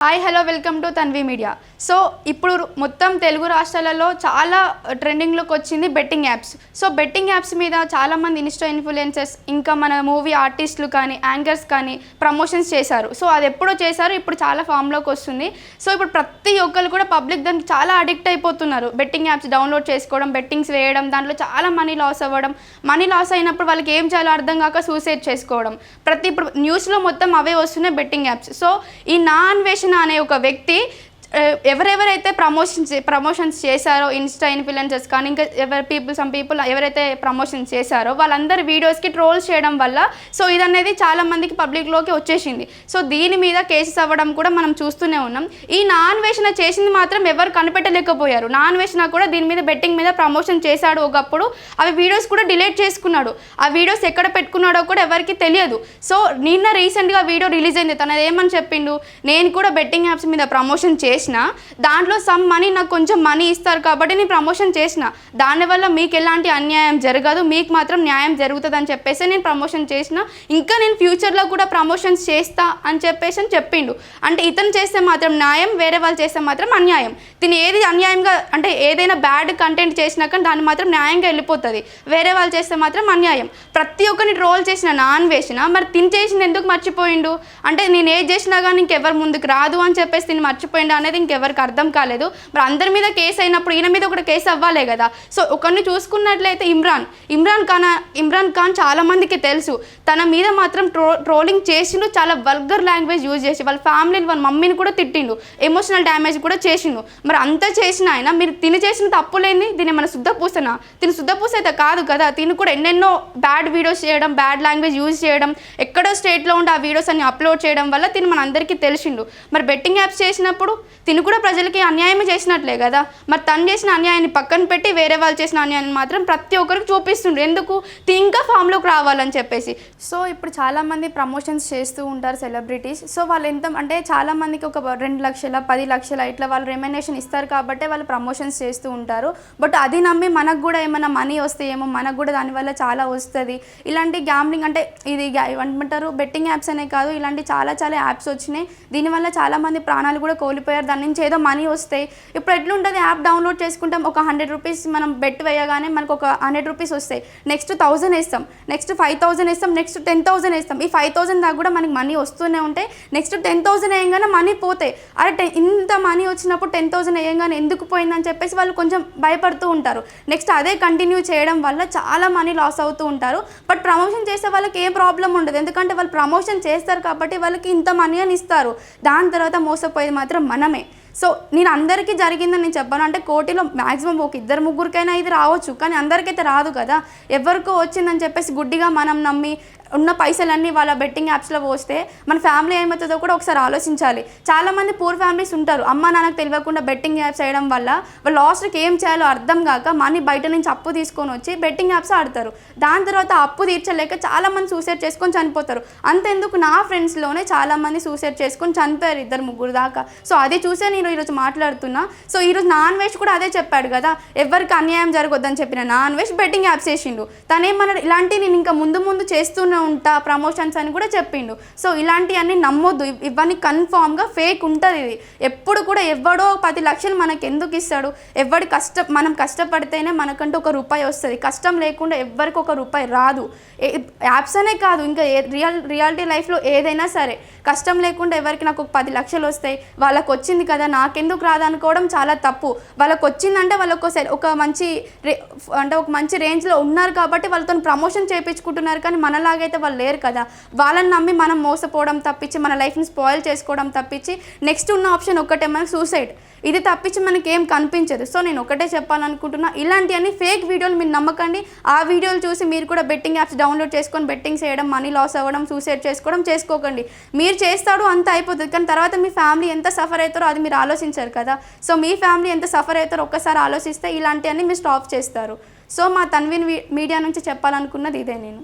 Hi hello welcome to Tanvi media so ఇప్పుడు మొత్తం తెలుగు రాష్ట్రాలలో చాలా uh, ట్రెండింగ్లోకి వచ్చింది betting apps so betting apps మీద చాలామంది ఇన్స్టా ఇన్ఫ్లుయెన్సెస్ ఇంకా మన మూవీ ఆర్టిస్టులు కానీ యాంకర్స్ కానీ ప్రమోషన్స్ చేశారు. సో అది ఎప్పుడో చేశారు ఇప్పుడు చాలా ఫామ్లోకి వస్తుంది. సో ఇప్పుడు ప్రతి ఒక్కరు కూడా పబ్లిక్ దానికి చాలా అడిక్ట్ అయిపోతున్నారు. బెట్టింగ్ యాప్స్ డౌన్లోడ్ చేసుకోవడం బెట్టింగ్స్ వేయడం దాంట్లో చాలా మనీ లాస్ అవ్వడం. మనీ లాస్ అయినప్పుడు వాళ్ళకి ఏం చేయాలో అర్థం కాక సూసైడ్ చేసుకోవడం. ప్రతి ఇప్పుడు న్యూస్లో మొత్తం అవే వస్తున్నాయి బెట్టింగ్ యాప్స్ సో ఈ నా అన్వేషణ అనే ఒక వ్యక్తి ఎవరెవరైతే ప్రమోషన్స్ ప్రమోషన్స్ చేశారో ఇన్స్టా ఇన్ఫ్లుయెన్సర్స్ కానీ ఇంకా ఎవరి పీపుల్ సమ్ పీపుల్ ఎవరైతే ప్రమోషన్స్ చేశారో వాళ్ళందరి వీడియోస్కి ట్రోల్స్ చేయడం వల్ల సో ఇది అనేది చాలా మందికి పబ్లిక్లోకి వచ్చేసింది. సో దీని మీద కేసెస్ అవ్వడం కూడా మనం చూస్తూనే ఉన్నాం. ఈ నాన్ వేషణ చేసింది మాత్రం ఎవరు కనిపెట్టలేకపోయారు. నాన్ వేషణ కూడా దీని మీద బెట్టింగ్ మీద ప్రమోషన్ చేశాడు ఒకప్పుడు. అవి వీడియోస్ కూడా డిలీట్ చేసుకున్నాడు. ఆ వీడియోస్ ఎక్కడ పెట్టుకున్నాడో కూడా ఎవరికి తెలియదు. సో నిన్న రీసెంట్గా వీడియో రిలీజ్ అయింది. తనది ఏమని చెప్పిండు? నేను కూడా బెట్టింగ్ యాప్స్ మీద ప్రమోషన్ చేసిన దాంట్లో సమ్ మనీ నాకు కొంచెం మనీ ఇస్తారు కాబట్టి నేను ప్రమోషన్ చేసిన. దానివల్ల మీకు ఎలాంటి అన్యాయం జరగదు మీకు మాత్రం న్యాయం జరుగుతుంది అని చెప్పేసి నేను ప్రమోషన్ చేసిన. ఇంకా నేను ఫ్యూచర్లో కూడా ప్రమోషన్స్ చేస్తా అని చెప్పేసి అని చెప్పిండు. అంటే ఇతను చేస్తే మాత్రం న్యాయం వేరే వాళ్ళు చేస్తే మాత్రం అన్యాయం. తిని ఏది అన్యాయంగా అంటే ఏదైనా బ్యాడ్ కంటెంట్ చేసినా కానీ దాన్ని మాత్రం న్యాయంగా వెళ్ళిపోతుంది. వేరే వాళ్ళు చేస్తే మాత్రం అన్యాయం. ప్రతి ఒక్కరిని ట్రోల్ చేసిన నాన్ వేసిన మరి తిని చేసిన ఎందుకు మర్చిపోయిండు? అంటే నేను ఏది చేసినా కానీ ఇంకెవరు ముందుకు రాదు అని చెప్పేసి తిని మర్చిపోయిండు అనేది ఇంకెవరికి అర్థం కాలేదు. మరి అందరి మీద కేసు అయినప్పుడు ఈయన మీద కూడా కేసు అవ్వాలే కదా. సో ఒకరిని చూసుకున్నట్లయితే ఇమ్రాన్ ఇమ్రాన్ ఖాన్ ఇమ్రాన్ ఖాన్ చాలా మందికి తెలుసు. తన మీద మాత్రం ట్రో ట్రోలింగ్ చేసిండు చాలా వల్గర్ లాంగ్వేజ్ యూజ్ చేసి వాళ్ళ ఫ్యామిలీని వాళ్ళ మమ్మీని కూడా తిట్టిండు. ఎమోషనల్ డ్యామేజ్ కూడా చేసిండు. మరి అంత చేసిన ఆయన మీరు తిని చేసిన తప్పులేని దీన్ని మన శుద్ధ పూసనా? తిని శుద్ధ పూస అయితే కాదు కదా. తిని కూడా ఎన్నెన్నో బ్యాడ్ వీడియోస్ చేయడం బ్యాడ్ లాంగ్వేజ్ యూజ్ చేయడం ఎక్కడో స్టేట్లో ఉండి ఆ వీడియోస్ అన్ని అప్లోడ్ చేయడం వల్ల తిని మన అందరికీ తెలిసిండు. మరి బెట్టింగ్ యాప్స్ చేసినప్పుడు తిను కూడా ప్రజలకి అన్యాయం చేసినట్లే కదా. మరి తను చేసిన అన్యాయాన్ని పక్కన పెట్టి వేరే వాళ్ళు చేసిన అన్యాయాన్ని మాత్రం ప్రతి ఒక్కరికి చూపిస్తుండ్రు. ఎందుకు? ఇంకా ఫామ్లోకి రావాలని చెప్పేసి. సో ఇప్పుడు చాలామంది ప్రమోషన్స్ చేస్తూ ఉంటారు సెలబ్రిటీస్. సో వాళ్ళు ఎంత అంటే చాలామందికి ఒక రెండు లక్షల పది లక్షల ఇట్లా వాళ్ళు రెమ్యునేషన్ ఇస్తారు కాబట్టి వాళ్ళు ప్రమోషన్స్ చేస్తూ ఉంటారు. బట్ అది నమ్మి మనకు కూడా ఏమైనా మనీ వస్తాయేమో మనకు కూడా దానివల్ల చాలా వస్తుంది. ఇలాంటి గ్యామ్లింగ్ అంటే ఇది ఏమంటారు? బెట్టింగ్ యాప్స్ అనే కాదు. ఇలాంటి చాలా చాలా యాప్స్ వచ్చినాయి. దీనివల్ల చాలా మంది ప్రాణాలు కూడా కోల్పోయారు. దాని నుంచి ఏదో మనీ వస్తాయి ఇప్పుడు ఎట్లుంటుంది యాప్ డౌన్లోడ్ చేసుకుంటాం ఒక హండ్రెడ్ రూపీస్ మనం బెట్ వేయగానే మనకు ఒక హండ్రెడ్ రూపీస్ వస్తాయి. నెక్స్ట్ థౌసండ్ వేస్తాం నెక్స్ట్ ఫైవ్ థౌసండ్ వేస్తాం నెక్స్ట్ టెన్ థౌసండ్ వేస్తాం. ఈ ఫైవ్ థౌసండ్ దాకా కూడా మనకి మనీ వస్తూనే ఉంటాయి నెక్స్ట్ టెన్ థౌసండ్ వేయంగానే మనీ పోతాయి అరే టెన్ ఇంత మనీ వచ్చినప్పుడు టెన్ థౌసండ్ వేయంగానే ఎందుకు పోయిందని చెప్పేసి వాళ్ళు కొంచెం భయపడుతూ ఉంటారు. నెక్స్ట్ అదే కంటిన్యూ చేయడం వల్ల చాలా మనీ లాస్ అవుతూ ఉంటారు. బట్ ప్రమోషన్ చేసే వాళ్ళకి ఏ ప్రాబ్లం ఉండదు. ఎందుకంటే వాళ్ళు ప్రమోషన్ చేస్తారు కాబట్టి వాళ్ళకి ఇంత మనీ అని ఇస్తారు. దాని తర్వాత మోసపోయేది మాత్రం మనమే. సో నేను అందరికీ జరిగిందని నేను చెప్పాను. అంటే కోటిలో మ్యాక్సిమం ఒక ఇద్దరు ముగ్గురికైనా ఇది రావచ్చు. కానీ అందరికైతే రాదు కదా. ఎవరికో వచ్చిందని చెప్పేసి గుడ్డిగా మనం నమ్మి ఉన్న పైసలన్నీ వాళ్ళ బెట్టింగ్ యాప్స్లో పోస్తే మన ఫ్యామిలీ ఏమవుతుందో కూడా ఒకసారి ఆలోచించాలి. చాలామంది పూర్ ఫ్యామిలీస్ ఉంటారు. అమ్మ నాన్నకు తెలియకుండా బెట్టింగ్ యాప్స్ చేయడం వల్ల వాళ్ళు లాస్ట్కి ఏం చేయాలో అర్థం కాక మనీ బయట నుంచి అప్పు తీసుకొని వచ్చి బెట్టింగ్ యాప్స్ ఆడతారు. దాని తర్వాత అప్పు తీర్చలేక చాలామంది సూసైడ్ చేసుకొని చనిపోతారు. అంతెందుకు నా ఫ్రెండ్స్లోనే చాలామంది సూసైడ్ చేసుకొని చనిపోయారు ఇద్దరు ముగ్గురు దాకా. సో అది చూసే నేను ఈరోజు మాట్లాడుతున్నా. సో ఈరోజు నాన్ వెజ్ కూడా అదే చెప్పాడు కదా. ఎవరికి అన్యాయం జరగొద్దని చెప్పిన నాన్ వెజ్ బెట్టింగ్ యాప్స్ చేసిండు. తనేమన్నాడు ఇలాంటి నేను ఇంకా ముందు ముందు చేస్తూనే ఉంటా ప్రమోషన్స్ అని కూడా చెప్పిండు. సో ఇలాంటివన్నీ నమ్మొద్దు. ఇవన్నీ కన్ఫామ్గా ఫేక్ ఉంటుంది ఇది. ఎప్పుడు కూడా ఎవడో పది లక్షలు మనకి ఎందుకు ఇస్తాడు? ఎవడి కష్ట మనం కష్టపడితేనే మనకంటూ ఒక రూపాయి వస్తుంది. కష్టం లేకుండా ఎవ్వరికి ఒక రూపాయి రాదు. యాప్స్ అనే కాదు. ఇంకా రియల్ రియాలిటీ లైఫ్లో ఏదైనా సరే. కష్టం లేకుండా ఎవరికి నాకు ఒక పది లక్షలు వస్తాయి. వాళ్ళకి వచ్చింది కదా నాకెందుకు రాదనుకోవడం చాలా తప్పు. వాళ్ళకి వచ్చిందంటే వాళ్ళకి ఒక ఒక మంచి రే అంటే ఒక మంచి రేంజ్లో ఉన్నారు కాబట్టి వాళ్ళతో ప్రమోషన్ చేయించుకుంటున్నారు కానీ మనలాగైతే వాళ్ళు లేరు కదా. వాళ్ళని నమ్మి మనం మోసపోవడం తప్పించి మన లైఫ్ని స్పాయిల్ చేసుకోవడం తప్పించి నెక్స్ట్ ఉన్న ఆప్షన్ ఒక్కటే మనకు సూసైడ్. ఇది తప్పించి మనకి ఏం కనిపించదు. సో నేను ఒకటే చెప్పాలనుకుంటున్నా ఇలాంటివన్నీ ఫేక్ వీడియోలు మీరు నమ్మకండి. ఆ వీడియోలు చూసి మీరు కూడా బెట్టింగ్ యాప్స్ డౌన్లోడ్ చేసుకొని బెట్టింగ్స్ చేయడం మనీ లాస్ అవ్వడం సూసైడ్ చేసుకోవడం చేసుకోకండి. మీరు చేస్తాడు అంత అయిపోతుంది. కానీ తర్వాత మీ ఫ్యామిలీ ఎంత సఫర్ అవుతారో అది మీరు ఆలోచించారు కదా. సో మీ ఫ్యామిలీ ఎంత సఫర్ అవుతారో ఒక్కసారి ఆలోచిస్తే ఇలాంటివన్నీ మీరు స్టాప్ చేస్తారు. సో మా తన్విన్ మీడియా నుంచి చెప్పాలనుకున్నది ఇదే నేను.